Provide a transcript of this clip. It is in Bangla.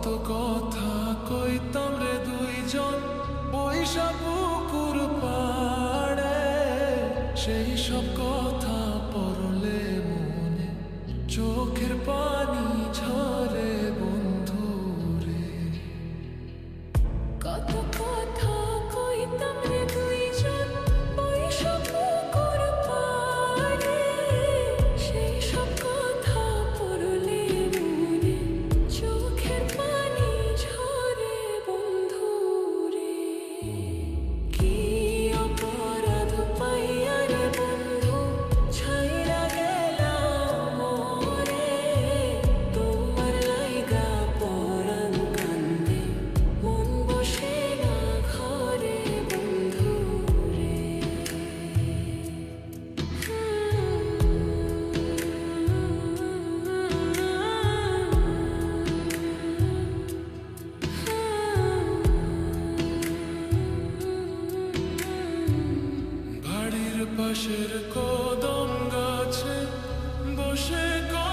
কত কথা কইতাম রে দুইজন বৈশা পুকুর পাড়ে। সেই সব কথা পাশের কদম গাছে বসে কদম